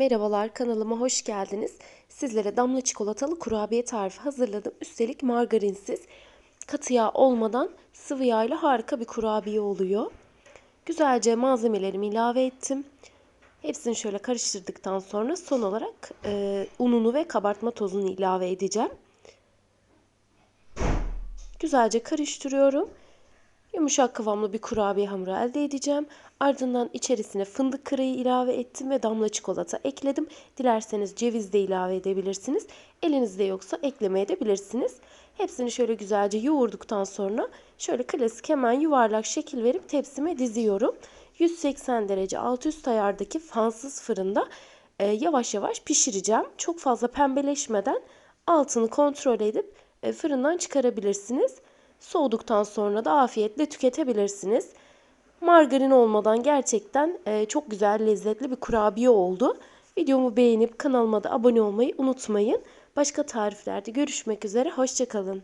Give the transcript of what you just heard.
Merhabalar kanalıma hoş geldiniz. Sizlere damla çikolatalı kurabiye tarifi hazırladım. Üstelik margarinsiz, katı yağ olmadan sıvı yağ ile harika bir kurabiye oluyor. Güzelce malzemelerimi ilave ettim. Hepsini şöyle karıştırdıktan sonra son olarak e, ununu ve kabartma tozunu ilave edeceğim. Güzelce karıştırıyorum. Yumuşak kıvamlı bir kurabiye hamuru elde edeceğim. Ardından içerisine fındık kırığı ilave ettim ve damla çikolata ekledim. Dilerseniz ceviz de ilave edebilirsiniz. Elinizde yoksa eklemeye de. Hepsini şöyle güzelce yoğurduktan sonra şöyle klasik hemen yuvarlak şekil verip tepsime diziyorum. 180 derece alt üst ayardaki fansız fırında e, yavaş yavaş pişireceğim. Çok fazla pembeleşmeden altını kontrol edip e, fırından çıkarabilirsiniz. Soğuduktan sonra da afiyetle tüketebilirsiniz. Margarin olmadan gerçekten e, çok güzel, lezzetli bir kurabiye oldu. Videomu beğenip kanalıma da abone olmayı unutmayın. Başka tariflerde görüşmek üzere. Hoşçakalın.